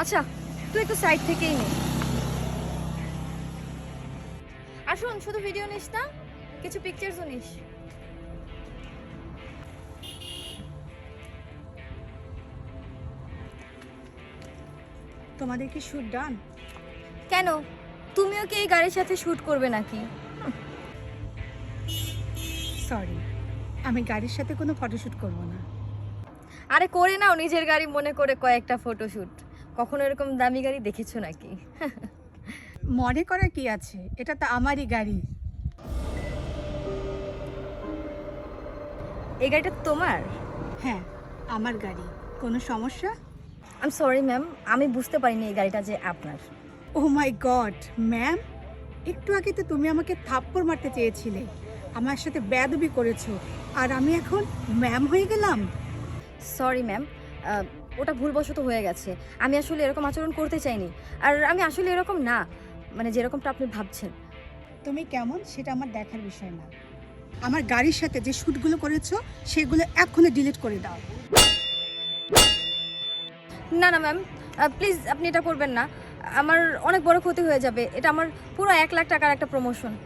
আচ্ছা তুই একটু সাইড থেকেই নে। আসুন শুধু ভিডিও নিস না কিছু পিকচারসও নিস। তোমাদের কি শুট ডান কেন? তুমিও কি এই গাড়ির সাথে শুট করবে নাকি? সরি আমি গাড়ির সাথে কোনো ফটোশ্যুট করব না। আরে করে নাও নিজের গাড়ি মনে করে কয়েকটা ফটোশ্যুট কখনো এরকম দামি গাড়ি দেখেছ নাকি? মনে করার কি আছে? এটা তো আমারই গাড়ি। এই গাড়িটা তোমার? হ্যাঁ আমার গাড়ি। কোনো সমস্যা? আম সরি ম্যাম আমি বুঝতে পারিনি এই গাড়িটা যে আপনার। ও মাই গড ম্যাম একটু আগে তো তুমি আমাকে থাপ্পড় মারতে চেয়েছিলে। আমার সাথে বেয়াদবি করেছ। আর আমি এখন ম্যাম হয়ে গেলাম? সরি ম্যাম ওটা ভুলবশত হয়ে গেছে। আমি আসলে এরকম আচরণ করতে চাইনি। আর আমি আসলে এরকম না। মানে যেরকমটা আপনি ভাবছেন। তুমি কেমন? সেটা আমার দেখার বিষয় না। আমার গাড়ির সাথে যে শ্যুটগুলো করেছ সেগুলো এক্ষুনি ডিলিট করে দাও। না না ম্যাম প্লিজ আপনি এটা করবেন না। আমার অনেক বড় ক্ষতি হয়ে যাবে। এটা আমার পুরো এক লাখ টাকার একটা প্রমোশন